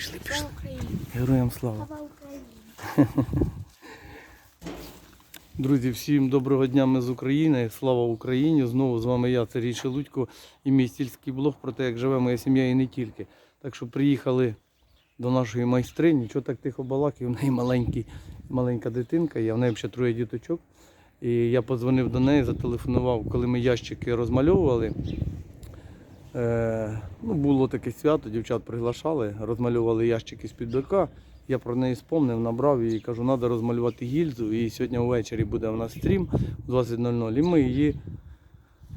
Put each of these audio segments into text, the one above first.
Пішли, пішли. Героям слава. Друзі, всім доброго дня ми з України. Слава Україні! Знову з вами я, Сергій Шелудько, і мій стільський блог про те, як живе моя сім'я і не тільки. Так що приїхали до нашої майстрині. Чого так тихо балаків? У неї маленький, маленька дитинка, є, в неї ще троє діточок. І я подзвонив до неї, зателефонував, коли ми ящики розмальовували. Е, ну, було таке свято, дівчат приглашали, розмальовували ящики з піддока. Я про неї спомнив, набрав її, кажу, треба розмалювати гільзу. І сьогодні ввечері буде у нас стрім о 20.00, і ми її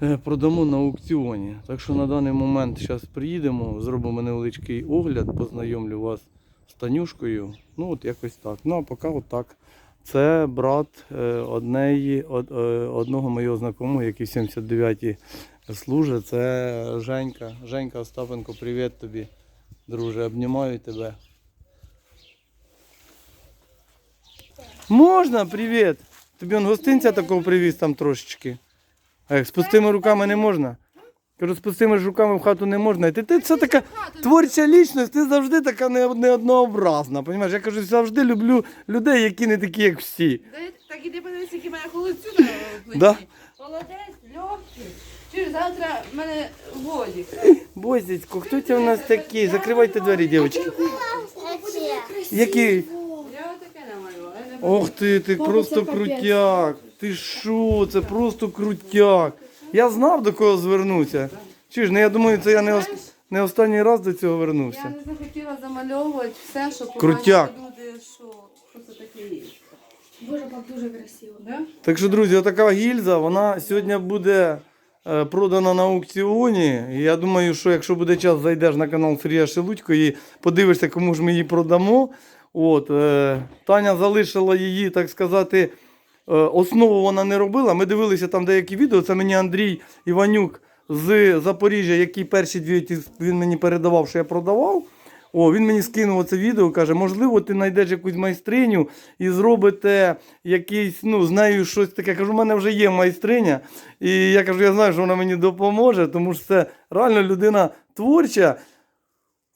е, продамо на аукціоні. Так що на даний момент зараз приїдемо, зробимо невеличкий огляд, познайомлю вас з Танюшкою. Ну от якось так. Ну а поки отак. Це брат е, однеї, од, одного моєго знайомого, який в 79-й служить. Це Женька. Женька Остапенко, привіт тобі, друже. Обнімаю тебе. Можна, привіт. Тобі он гостинця такого привіз там трошечки. А як з пустими руками не можна? Кажу, з пустими ж руками в хату не можна. І ти, ти це така творча лічність, ти завжди така не, не однообразна. Понімаєш? Я кажу, завжди люблю людей, які не такі, як всі. Так іди подивись, в мене холодцю на плиті. Да? Молодець, легкий. Чуєш, завтра в мене годік. Бозіцько, хто це у нас такий? Закривайте двері, дівчатки. Які? Я отаке намалювала. я не Ох ти, ти просто крутяк. Ти що, це просто крутяк. Я знав до кого звернутися. Чуєш, ну я думаю, це я не, ос- не останній раз до цього Я вернувся. не захотіла замальовувати все, що Крутяк. побачили люди, що, що це таке є. Боже, як дуже красиво. Да? Так що, друзі, отака гільза, вона сьогодні буде продана на аукціоні. Я думаю, що якщо буде час, зайдеш на канал Сергія Шелудько і подивишся, кому ж ми її продамо. От, е, Таня залишила її, так сказати, е, основу вона не робила. Ми дивилися там деякі відео. Це мені Андрій Іванюк з Запоріжжя, який перші дві він мені передавав, що я продавав. О, він мені скинув це відео, каже, можливо, ти знайдеш якусь майстриню і зробите якийсь, ну, з нею щось таке. Кажу, у мене вже є майстриня. І я кажу, я знаю, що вона мені допоможе, тому що це реально людина творча.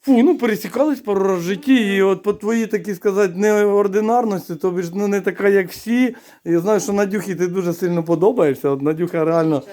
Фу, ну пересікались пару разів в житті, і от по твоїй, такі сказати, неординарності, тобі ж ну, не така, як всі. Я знаю, що Надюхі ти дуже сильно подобаєшся. От Надюха реально.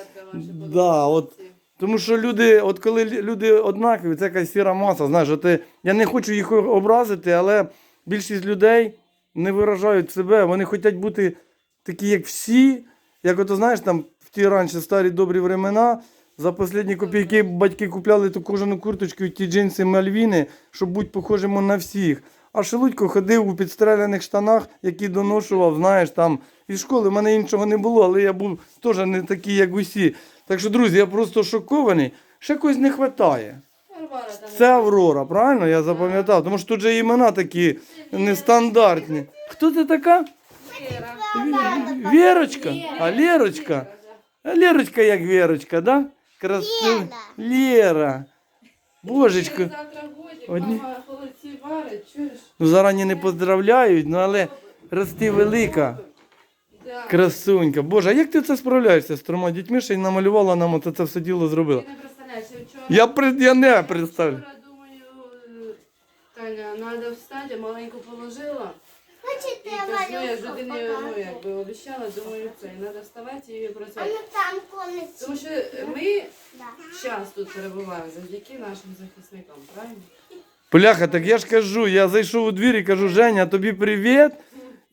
Да, от. Тому що люди, от коли люди однакові, це якась сіра маса. Знаєш, е, я не хочу їх образити, але більшість людей не виражають себе. Вони хочуть бути такі, як всі. Як ото знаєш, там в ті раніше старі добрі времена. За останні копійки батьки купляли ту кожану курточку ті джинси Мальвіни, щоб бути похожими на всіх. А Шелудько ходив у підстреляних штанах, які доношував, знаєш, там із школи. У мене іншого не було, але я був теж не такий, як усі. Так що, друзі, я просто шокований. Ще когось не вистачає. Це Аврора, правильно? Я запам'ятав. Тому що тут же імена такі нестандартні. Хто це така? Віра. Вірочка? А Лерочка? А Лерочка як Вірочка, да? Красива. Лера. Божечко. Одні-? Ну, зарані не поздравляють, ну але рости велика. Да. Красунька. Боже, а як ти це справляєшся з трьома дітьми, ще й намалювала нам, оце це все діло зробила? Ти не представляєш, я вчора... Я, при- я не представлю. Вчора думаю, е, Таня, треба встати, маленьку положила. Хочете, І кажу, я ж людині ну, якби обіцяла, думаю, це, треба вставати і працювати. там комнате. Тому що ми Да. час тут перебуваємо завдяки нашим захисникам, правильно? Бляха, так я ж кажу, я зайшов у двір і кажу, Женя, тобі привіт.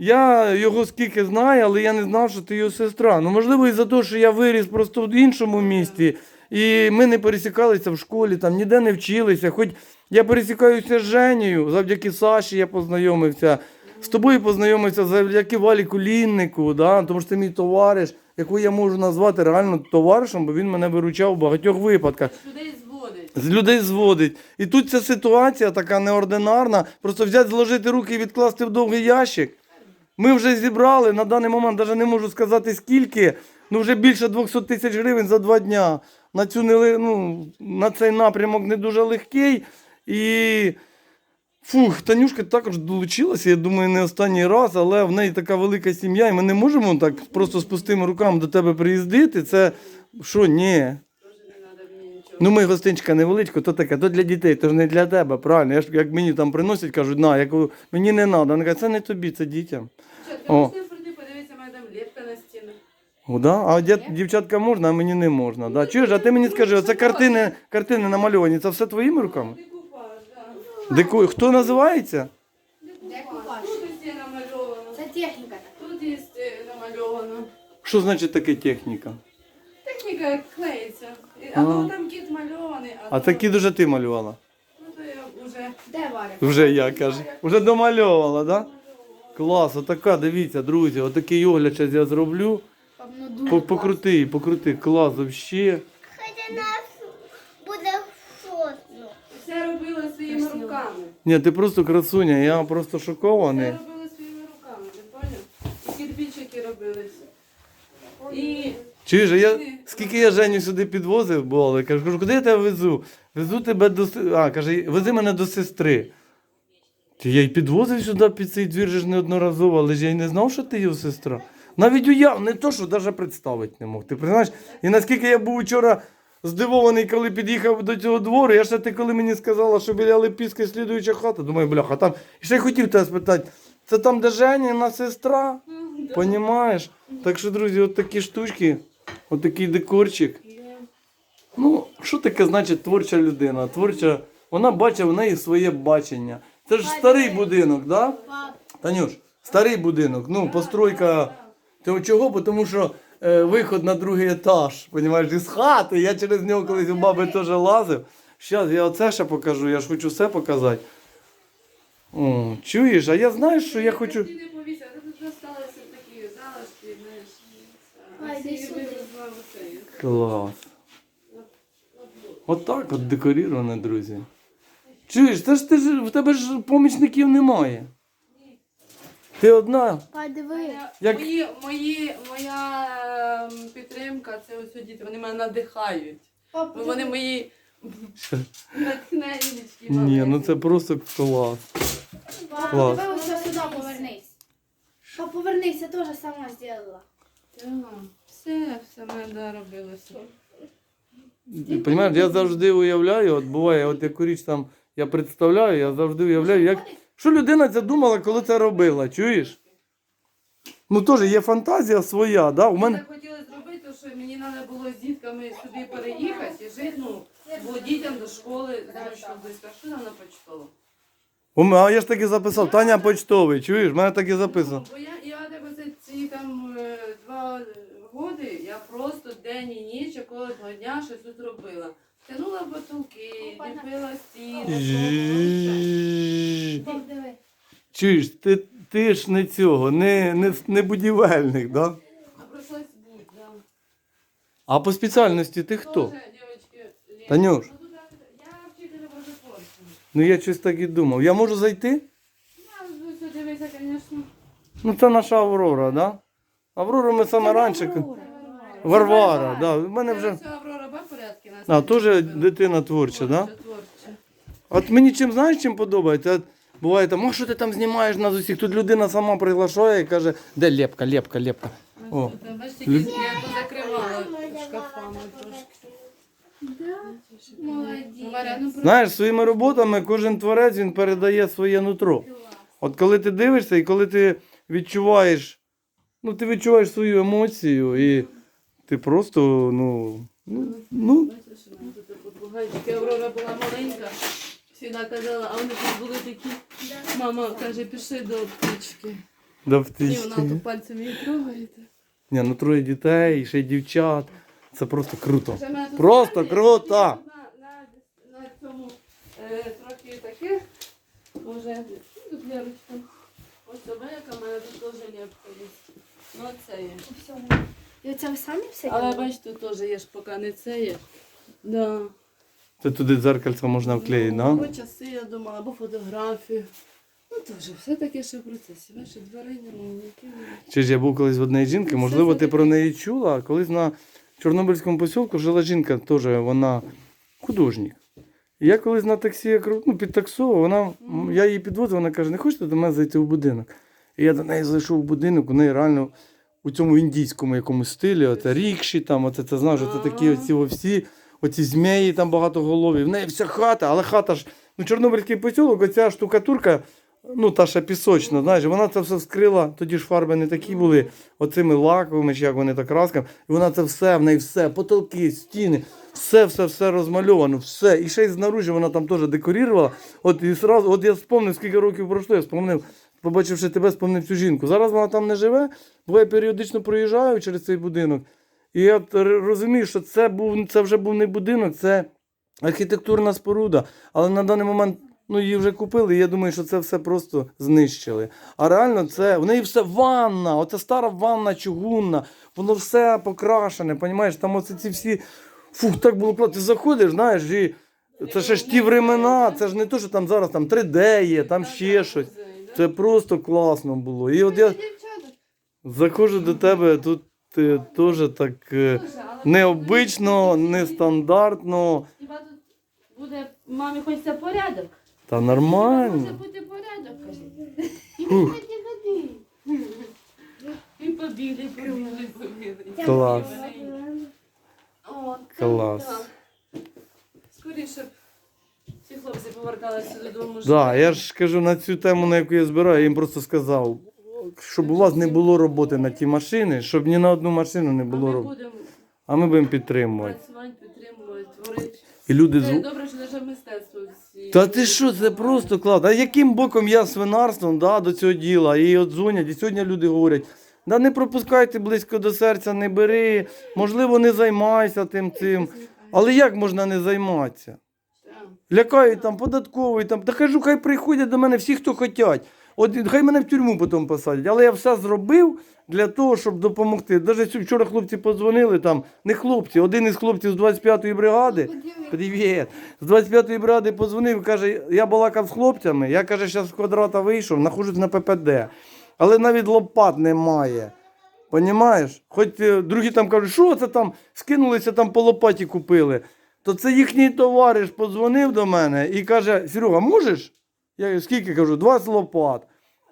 Я його скільки знаю, але я не знав, що ти його сестра. Ну, можливо, і за те, що я виріс просто в іншому місті, і ми не пересікалися в школі, там ніде не вчилися. Хоч я пересікаюся з Женєю, завдяки Саші я познайомився. З тобою познайомився завдяки Валі Куліннику, да? тому що ти мій товариш, якого я можу назвати реально товаришем, бо він мене виручав в багатьох випадках Людей зводить. з людей зводить. І тут ця ситуація така неординарна. Просто взяти, зложити руки і відкласти в довгий ящик. Ми вже зібрали на даний момент, навіть не можу сказати скільки, ну вже більше 200 тисяч гривень за два дня. На, цю не, ну, на цей напрямок не дуже легкий. І фух, Танюшка також долучилася, я думаю, не останній раз, але в неї така велика сім'я, і ми не можемо так просто з пустими руками до тебе приїздити. Це що, ні. Теж не треба мені нічого. Ну, ми гостинчика невеличка, то таке, то для дітей, то ж не для тебе, правильно. Я ж як мені там приносять, кажуть, на, я кажу, мені не треба. Вони кажуть, це не тобі, це дітям. О. можете прийти, подивитися, мене там лепка на стінах. О, да? А дя- дівчатка можна, а мені не можна. Да? Чуєш, а ти мені скажи, оце картини, картини намальовані, це все твоїми руками? Декупаж, да. Дику... Хто називається? Декупаж. Тут ось є намальовано. Це техніка така. Тут є е, намальовано. Що значить таке техніка? Техніка клеїться. І- А. То там кіт мальований, а, А то, такі дуже ти малювала. ну, то я вже Де Варя? Вже я каже. Вже домальовувала, так? Да? Клас, отака, дивіться, друзі, отакий огляд зараз я зроблю. Ну, дуже По- Покрути, покрути, клас вообще. Хоча нас буде шостно. все робила своїми руками. Ні, ти просто красуня, я просто шокований. Все робили своїми руками, ти поняв? І кирпичики робилися. І Чуєш, а я скільки я Женю сюди підвозив, було, кажу, кажу, куди я тебе везу? Везу тебе до А, каже, вези мене до сестри. Ти я й підвозив сюди під цей двір ж неодноразово, але ж я й не знав, що ти його сестра. Навіть уяв, не то, що навіть представити не мог. Ти знаєш, і наскільки я був вчора здивований, коли під'їхав до цього двору, я ще ти коли мені сказала, що біля Липіська слідуюча хата, думаю, бляха, там. І ще й хотів тебе спитати, це там, де Женіна сестра? Понімаєш? Так що, друзі, от такі штучки, от такий декорчик. Ну, що таке значить творча людина? Творча, вона бачить в неї своє бачення. Це ж старий будинок, да? Танюш, старий будинок. Ну, постройка. Того чого? Бо Тому що е, виход на другий етаж, понімаєш, із хати. Я через нього колись у баби теж лазив. Зараз я оце ще покажу, я ж хочу все показати. О, чуєш, а я знаю, що я хочу. Ти не повісив, а тут залишилися такі залишки, знаєш. Ай, А йди сюди. Клас. Отак от декоріроване, друзі. Чуєш, це ж ти ж в тебе ж помічників немає. Ти одна. подиви. Як- Мої, мої, моя ем, підтримка, це ось діти, вони мене надихають. Пап, Вони мої натхненнички. Ні, ну це просто клас. Пап, Клас. давай ось сюди повернись. Пап, повернись, я теж сама зробила. Все, все мене да, робилося. Ти я завжди уявляю, от буває, от яку річ там я представляю, я завжди уявляю, як. Що людина це думала, коли це робила, чуєш? Ну теж є фантазія своя, да? У Мене... так хотіли зробити, що мені треба було з дітками сюди переїхати і жити, ну, бо дітям до школи зручно близько. Що на почтово? У мене- А я ж таки записав, Таня почтовий, чуєш? В мене так і записано. Бо я, я тебе ці там е, два роки, я просто день і ніч, кожного дня щось тут робила. Тянула батулки, ліпила стіни. Чуєш, ти, ти ж не цього, не, не, не будівельник, да? А прийшлось бути, да. А по спеціальності ти хто? Танюш. Ну, Я вчителя божепорця. Ну я щось так і думав. Я можу зайти? Ну, звісно. Ну це наша Аврора, да? Аврору ми саме раніше. Варвара, да. У мене вже. Це Аврора. А, теж дитина творча, да? Творча. От мені чим знаєш, чим подобається? От буває там, а що ти там знімаєш нас усіх? Тут людина сама приглашає і каже, де лепка, лепка, лепка. О. Бачите, я позакривала шкафами трошки. Молодець. Ну, Знаєш, своїми роботами кожен творець він передає своє нутро. От коли ти дивишся і коли ти відчуваєш, ну ти відчуваєш свою емоцію і ти просто, ну, ну, ну попугайчики. Аврора була маленька. Всіда казала, а вони тут були такі. Мама каже, пішли до птички. да І птички. вона тут пальцем її трогає. Ні, ну троє дітей, ще й дівчат. Це просто круто. Вже мене тут Просто круто! На, на, на цьому е, трохи таке. Може, тут лярочка. Ось тебе, яка в мене тут теж лепка є. Ну, це є. І оце ви самі все Але робили? бач, тут теж є ж поки не це є. Да. Це туди дзеркальце можна вклеїти, ну, да? Або часи, я думала, або фотографії. Ну теж, все таке ще в процесі. Дверей немає, ніяких. Чи ж я був колись в одній жінки, можливо, ти про неї чула. Колись на Чорнобильському посілку жила жінка, теж вона художник. І я колись на таксі я кру- ну, підтаксував, вона, я її підвозив, вона каже, не хочете до мене зайти в будинок? І я до неї зайшов в будинок, у неї реально у цьому індійському якомусь стилі, оце рікші, там, оце, це знаєш, це такі оці всі. оці змії там багатоголові. В неї вся хата, але хата ж, ну, Чорнобильський посілок, оця штукатурка, ну та ще пісочна, знаєш, вона це все вскрила, тоді ж фарби не такі були, оцими лаковими, чи як вони так красками. І вона це все, в неї все, потолки, стіни, все, все, все розмальовано, все. І ще й знаружі вона там теж декорувала. От і сразу, от я вспомнив, скільки років пройшло, я вспомнив, побачивши тебе, спомнив цю жінку. Зараз вона там не живе, бо я періодично проїжджаю через цей будинок. І я розумію, що це був це вже був не будинок, це архітектурна споруда. Але на даний момент ну, її вже купили, і я думаю, що це все просто знищили. А реально це в неї все ванна, оця стара ванна чугунна, воно все покрашене, понімаєш? Там оце ці всі. Фух, так було класно. Ти заходиш, знаєш, і це ж ті времена, це ж не то, що там зараз там 3D є, там ще щось. Це просто класно було. І от я заходжу до тебе, тут е, теж так е, необично, нестандартно. Хіба тут буде мамі хочеться порядок? Та Може нормально. бути порядок, каже. Фух. І побігли, побігли, побігли. Клас. О, Клас. так. Скоріше б всі хлопці поверталися додому. Да, я ж кажу на цю тему, на яку я збираю, я їм просто сказав, щоб у вас не було роботи на ті машини, щоб ні на одну машину не було роботи. будемо А ми будемо підтримувати. працювати, підтримувати, творити. І люди Це зву... добре, що навіть мистецтво всі. Та ти що, це просто клас. А яким боком я свинарством да, до цього діла? І от дзвонять, і сьогодні люди говорять. Да не пропускайте близько до серця, не бери, можливо, не займайся тим цим. Але як можна не займатися? Лякають там податковий, там, та кажу, хай приходять до мене всі, хто хочуть. От хай мене в тюрму потім посадять. Але я все зробив для того, щоб допомогти. Навіть вчора хлопці подзвонили, там, не хлопці, один із хлопців з 25-ї бригади. Привіт. З 25-ї бригади подзвонив, каже, я балакав з хлопцями, я каже, зараз з квадрата вийшов, знаходжусь на ППД. Але навіть лопат немає. Понімаєш? Хоч е, другі там кажуть, що це там, скинулися там по лопаті купили. То це їхній товариш подзвонив до мене і каже: Серега, можеш? Я кажу, скільки кажу, 20 лопат.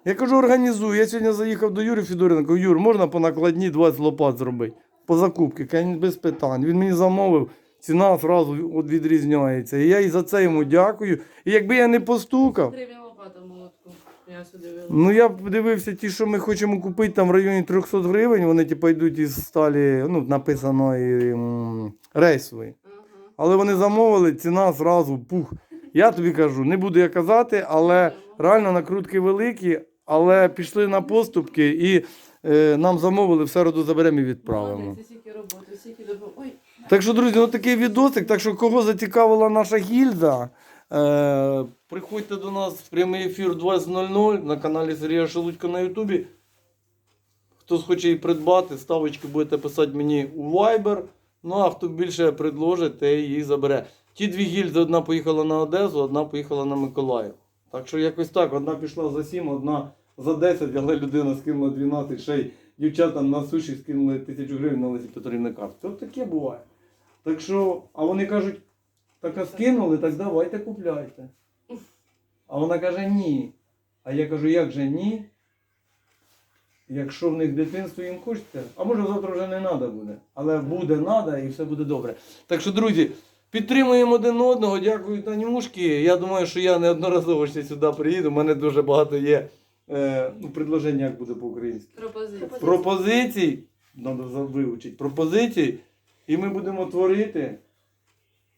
Я кажу, організую. Я сьогодні заїхав до Юрія Федорина, кажу, Юр, можна по накладні 20 лопат зробити? По закупці, Каже, без питань. Він мені замовив, ціна одразу відрізняється. І я і за це йому дякую. І якби я не постукав. Ну я б дивився ті, що ми хочемо купити там в районі 300 гривень, вони типу йдуть із сталі, ну, написано і, м, рейсової. Але вони замовили, ціна зразу пух. Я тобі кажу, не буду я казати, але реально накрутки великі, але пішли на поступки і е, нам замовили, в середу заберемо і відправимо. Так що, друзі, ось такий відосик. Так що, кого зацікавила наша гільза, е, приходьте до нас в прямий ефір 20.00 на каналі Сергія Шелудька на Ютубі. Хто хоче її придбати, ставочки будете писати мені у Viber. Ну а хто більше предложить, те її забере. Ті дві гільзи, одна поїхала на Одесу, одна поїхала на Миколаїв. Так що якось так, одна пішла за 7, одна за 10, але людина скинула 12, ще й дівчатам на суші скинули тисячу гривень на Лесі Петрівни картки. От таке буває. Так що, а вони кажуть, так а скинули, так давайте купляйте. А вона каже, ні. А я кажу, як же ні? Якщо в них дитинство їм хочеться, а може завтра вже не треба буде. Але буде треба і все буде добре. Так що, друзі, підтримуємо один одного. Дякую Танюшки. Я думаю, що я неодноразово ще сюди приїду. У мене дуже багато є е, ну, предложень, як буде по-українськи. пропозиція. Пропозицій. Треба вивчити. Пропозицій. І ми будемо творити.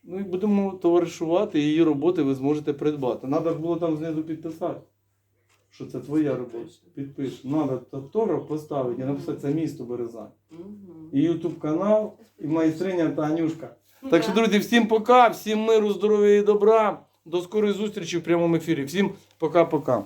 Ну і будемо товаришувати, і її роботи ви зможете придбати. Треба було там знизу підписати, що це твоя робота. Підпиш. Надо автограф поставити і написати це місто Березань. І Ютуб канал, і майстриня та Анюшка. Так що, друзі, всім пока, всім миру, здоров'я і добра. До скорої зустрічі в прямому ефірі. Всім пока-пока.